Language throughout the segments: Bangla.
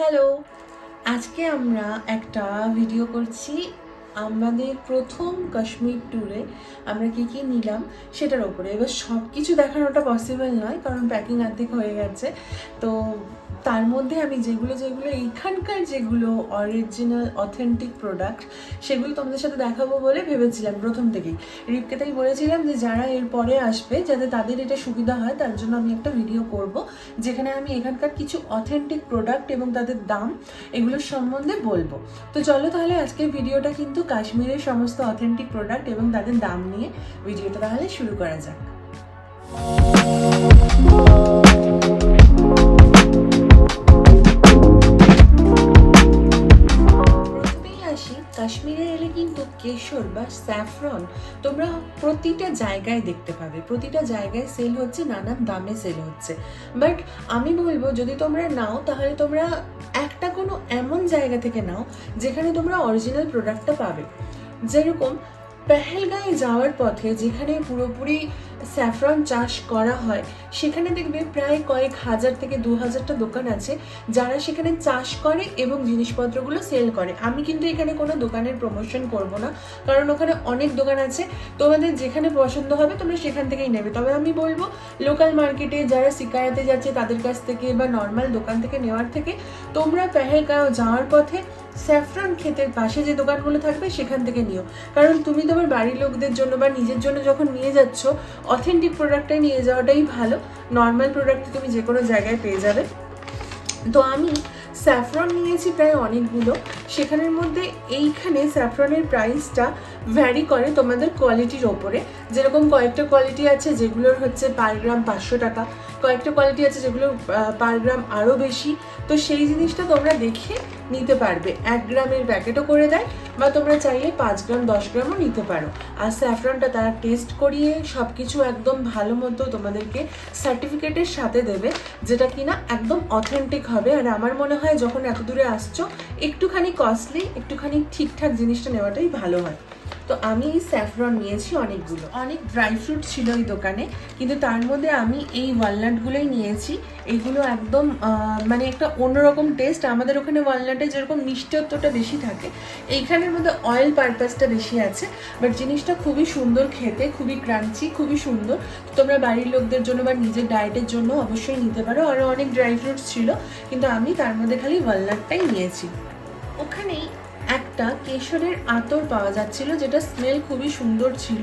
হ্যালো। আজকে আমরা একটা ভিডিও করছি আমাদের প্রথম কাশ্মীর ট্যুরে আমরা কী কী নিলাম সেটার ওপরে এবার সব কিছু দেখানোটা পসিবল নয়, কারণ প্যাকিং অর্ধেক হয়ে গেছে। তো তার মধ্যে আমি যেগুলো যেগুলো, এইখানকার যেগুলো অরিজিনাল অথেন্টিক প্রোডাক্ট সেগুলো তোমাদের সাথে দেখাবো বলে ভেবেছিলাম প্রথম থেকেই। রিপকে তাই বলেছিলাম যে যারা এরপরে আসবে, যাতে তাদের এটা সুবিধা হয়, তার জন্য আমি একটা ভিডিও করব, যেখানে আমি এখানকার কিছু অথেন্টিক প্রোডাক্ট এবং তাদের দাম এগুলোর সম্বন্ধে বলব। তো চলো তাহলে আজকের ভিডিওটা কিন্তু কাশ্মীরের সমস্ত অথেন্টিক প্রোডাক্ট এবং তাদের দাম নিয়ে ভিডিওটা তাহলে শুরু করা যাক। কেশর বা স্যাফরন তোমরা প্রতিটা জায়গায় দেখতে পাবে। প্রতিটা জায়গায় সেল হচ্ছে, নানান দামে সেল হচ্ছে। বাট আমি বলব, যদি তোমরা নাও, তাহলে তোমরা একটা কোনো এমন জায়গা থেকে নাও, যেখানে তোমরা অরিজিনাল প্রোডাক্টটা পাবে। যেরকম পেহেলগাঁয়ে যাওয়ার পথে যেখানে পুরোপুরি স্যাফরন চাষ করা হয়। সেখানে দেখবে প্রায় কয়েক হাজার থেকে দু হাজারটা দোকান আছে, যারা সেখানে চাষ করে এবং জিনিসপত্রগুলো সেল করে। আমি কিন্তু এখানে কোনো দোকানের প্রমোশন করব না, কারণ ওখানে অনেক দোকান আছে। তোমাদের যেখানে পছন্দ হবে তোমরা সেখান থেকেই নেবে। তবে আমি বলব লোকাল মার্কেটে যারা শিকারাতে যাচ্ছে তাদের কাছ থেকে বা নর্মাল দোকান থেকে নেওয়ার থেকে, তোমরা পেহেলগাঁও যাওয়ার পথে স্যাফরন ক্ষেতের পাশে যে দোকানগুলো থাকবে সেখান থেকে নিও। কারণ তুমি তোমার বাড়ির লোকদের জন্য বা নিজের জন্য যখন নিয়ে যাচ্ছ অথেন্টিক প্রোডাক্টটাই নিয়ে যাওয়াটাই ভালো। নর্মাল প্রোডাক্ট তুমি যে কোনো জায়গায় পেয়ে যাবে। তো আমি স্যাফরন নিয়েছি প্রায় অনেকগুলো। সেখানের মধ্যে এইখানে স্যাফরনের প্রাইসটা ভ্যারি করে তোমাদের কোয়ালিটির ওপরে। যেরকম কয়েকটা কোয়ালিটি আছে যেগুলোর হচ্ছে পার গ্রাম পাঁচশো টাকা, কয়েকটা কোয়ালিটি আছে যেগুলো পার গ্রাম আরও বেশি। তো সেই জিনিসটা তোমরা দেখে নিতে পারবে। এক গ্রামের প্যাকেটও করে দেয় বা তোমরা চাইলে পাঁচ গ্রাম দশ গ্রামও নিতে পারো। আর স্যাফরনটা তারা টেস্ট করিয়ে সব কিছু একদম ভালো মতো তোমাদেরকে সার্টিফিকেটের সাথে দেবে, যেটা কিনা একদম অথেন্টিক হবে। আর আমার মনে হয় যখন এত দূরে আসছো, একটুখানি কস্টলি একটুখানি ঠিকঠাক জিনিসটা নেওয়াটাই ভালো হয়। তো আমি এই স্যাফরন নিয়েছি অনেকগুলো। অনেক ড্রাই ফ্রুট ছিল এই দোকানে, কিন্তু তার মধ্যে আমি এই ওয়ালনাটগুলোই নিয়েছি। এগুলো একদম মানে একটা অন্যরকম টেস্ট আমাদের ওখানে ওয়ালনাটে যেরকম মিষ্টত্বটা বেশি থাকে, এইখানের মধ্যে অয়েল পারপাসটা বেশি আছে। বাট জিনিসটা খুবই সুন্দর খেতে, খুবই ক্রাঞ্চি খুবই সুন্দর। তোমরা বাড়ির লোকদের জন্য বা নিজের ডায়েটের জন্য অবশ্যই নিতে পারো। আরও অনেক ড্রাই ফ্রুটস ছিল, কিন্তু আমি তার মধ্যে খালি ওয়ালনাটটাই নিয়েছি। ওখানেই একটা কেশরের আতর পাওয়া যাচ্ছিল, যেটা স্মেল খুবই সুন্দর ছিল,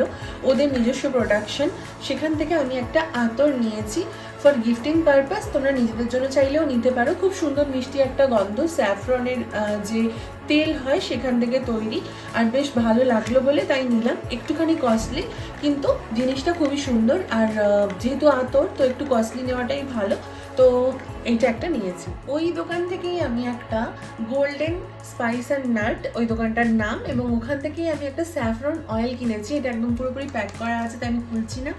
ওদের নিজস্ব প্রোডাকশন সেখান থেকে আমি একটা আতর নিয়েছি। ফর গিফটিং পারপাস তোমরা নিজেদের জন্য চাইলেও নিতে পারো। খুব সুন্দর মিষ্টি একটা গন্ধ স্যাফরনের যে তেল হয় সেখান থেকে তৈরি। আর বেশ ভালো লাগল বলে তাই নিলাম। একটুখানি কস্টলি কিন্তু জিনিসটা খুবই সুন্দর। আর যেহেতু আতর, তো একটু কস্টলি নেওয়াটাই ভালো। তো এইটা একটা নিয়েছি। ওই দোকান থেকেই আমি একটা গোল্ডেন স্পাইস অ্যান্ড নাট ওই দোকানটার নাম, এবং ওখান থেকেই আমি একটা স্যাফরন অয়েল কিনেছি। এটা একদম পুরোপুরি প্যাক করা আছে, তাই আমি খুলছি না।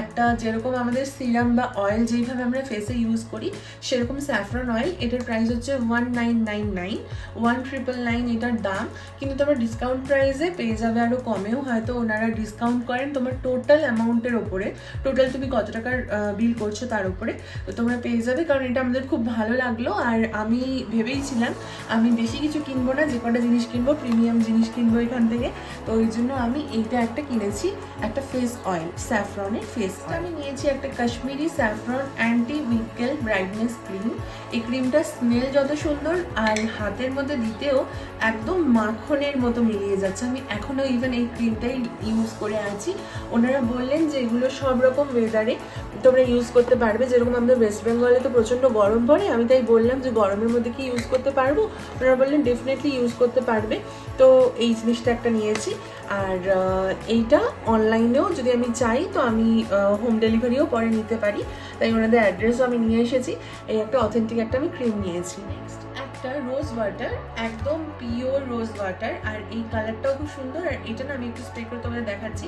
একটা যেরকম আমাদের সিরাম বা অয়েল যেইভাবে আমরা ফেসে ইউজ করি, সেরকম স্যাফরন অয়েল এটার প্রাইস হচ্ছে one nine nine nine one triple nine এটার দাম। কিন্তু তোমার ডিসকাউন্ট প্রাইসে পেয়ে যাবে আরও কমেও, হয়তো ওনারা ডিসকাউন্ট করেন তোমার টোটাল অ্যামাউন্টের ওপরে। টোটাল তুমি কত টাকার বিল করছ তার উপরে তো তোমরা পেয়ে যাবে, কারণ এটা আমাদের খুব ভালো লাগল। আর আমি ভেবেইছিলাম আমি বেশি কিছু কিনবো না, যে কটা জিনিস কিনবো, প্রিমিয়াম জিনিস কিনবো এখান থেকে। তো ওই জন্য আমি এইটা একটা কিনেছি, একটা ফেস অয়েল স্যাফরনের ফেস আমি নিয়েছি একটা Kashmiri saffron anti wrinkle brightness cream এই ক্রিমটা স্মেল যত সুন্দর, আর হাতের মধ্যে দিতেও একদম মাখনের মতো মিলিয়ে যাচ্ছে। আমি এখনও ইভেন এই ক্রিমটাই ইউজ করে আছি। ওনারা বললেন যে এগুলো সব রকম ওয়েদারে তোমরা ইউজ করতে পারবে। যেরকম আমাদের ওয়েস্ট বেঙ্গলে তো প্রচণ্ড গরম পড়ে, আমি তাই বললাম যে গরমের মধ্যে কি ইউজ করতে পারব? ওনারা বললেন ডেফিনেটলি ইউজ করতে পারবে। তো এই জিনিসটা একটা নিয়েছি। আর এইটা অনলাইনেও যদি আমি চাই, তো আমি হোম ডেলিভারিও পরে নিতে পারি। তাই ওনাদের অ্যাড্রেসও আমি নিয়ে এসেছি। এই একটা অথেন্টিক একটা আমি ক্রিম নিয়েছি। নেক্সট একটা রোজ ওয়াটার একদম পিওর রোজ ওয়াটার আর এই কালারটাও খুব সুন্দর, আর এটা না আমি একটু স্প্রে করে তোমাদের দেখাচ্ছি।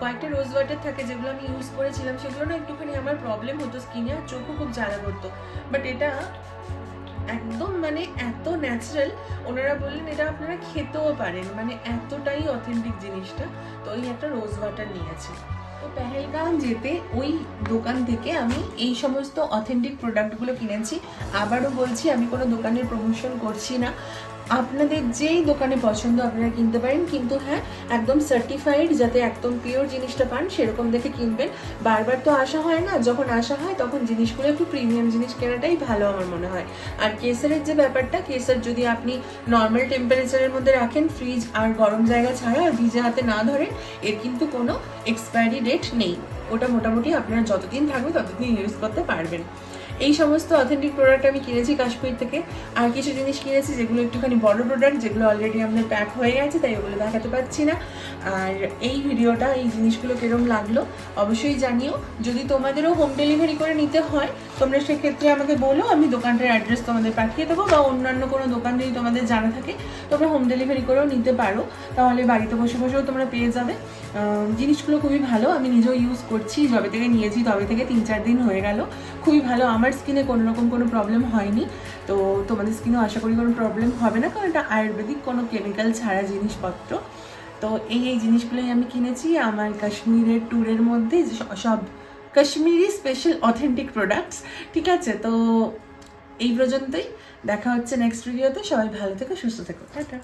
কয়েকটা রোজ ওয়াটার থাকে যেগুলো আমি ইউজ করেছিলাম, সেগুলো না একটুখানি আমার প্রবলেম হতো স্কিনে আর চোখও খুব জ্বালা করতো। বাট এটা একদম মানে এত ন্যাচারাল ওনারা বললেন এটা আপনারা খেতেও পারেন মানে এতটাই অথেন্টিক জিনিসটা। তো ওই একটা রোজ ওয়াটার নিয়েছি তো যেতে ওই দোকান থেকে আমি এই সমস্ত অথেন্টিক প্রোডাক্টগুলো কিনেছি। আবারও বলছি, আমি কোনো দোকানের প্রমোশন করছি না। আপনাদের যেই দোকানে পছন্দ আপনারা কিনতে পারেন। কিন্তু হ্যাঁ একদম সার্টিফাইড যাতে একদম পিওর জিনিসটা পান, সেরকম দেখে কিনবেন। বারবার তো আসা হয় না, যখন আসা হয় তখন জিনিসগুলো একটু প্রিমিয়াম জিনিস কেনাটাই ভালো আমার মনে হয়। আর কেসারের যে ব্যাপারটা, কেসার যদি আপনি নর্মাল টেম্পারেচারের মধ্যে রাখেন ফ্রিজ আর গরম জায়গা ছাড়া আর ভিজে হাতে না ধরেন, এর কিন্তু কোনো এক্সপায়ারি ডেট নেই। ওটা মোটামুটি আপনারা যতদিন থাকবে ততদিন ইউজ করতে পারবেন। এই সমস্ত অথেন্টিক প্রোডাক্ট আমি কিনেছি কাশ্মীর থেকে। আর কিছু জিনিস কিনেছি যেগুলো একটুখানি বড় প্রোডাক্ট যেগুলো অলরেডি আমাদের প্যাক হয়ে গেছে, তাই ওগুলো দেখাতে পারছি না। আর এই ভিডিওটা, এই জিনিসগুলো কিরম লাগল, অবশ্যই জানিও। যদি তোমাদেরও হোম ডেলিভারি করে নিতে হয়, তোমরা সেক্ষেত্রে আমাকে বলো, আমি দোকানটার অ্যাড্রেস তোমাদের পাঠিয়ে দেবো বা অন্যান্য কোনো দোকান যদি তোমাদের জানা থাকে, তোমরা হোম ডেলিভারি করেও নিতে পারো। তাহলে বাড়িতে বসে বসেও তোমরা পেয়ে যাবে। জিনিসগুলো খুবই ভালো, আমি নিজেও ইউজ করছি, যবে থেকে নিয়েছি তবে থেকে তিন চার দিন হয়ে গেল। খুবই ভালো, আমার স্কিনে কোনো রকম কোনো প্রবলেম হয়নি। তো তোমাদের স্কিনেও আশা করি কোনো প্রবলেম হবে না, কারণ এটা আয়ুর্বেদিক কোনো কেমিক্যাল ছাড়া জিনিসপত্র। তো এই এই জিনিসগুলোই আমি কিনেছি আমার কাশ্মীরের ট্যুরের মধ্যে সব কাশ্মীরি স্পেশাল অথেন্টিক প্রোডাক্টস ঠিক আছে? তো এই পর্যন্তই, দেখা হচ্ছে নেক্সট ভিডিওতে সবাই ভালো থেকো, সুস্থ থেকো, টাটা।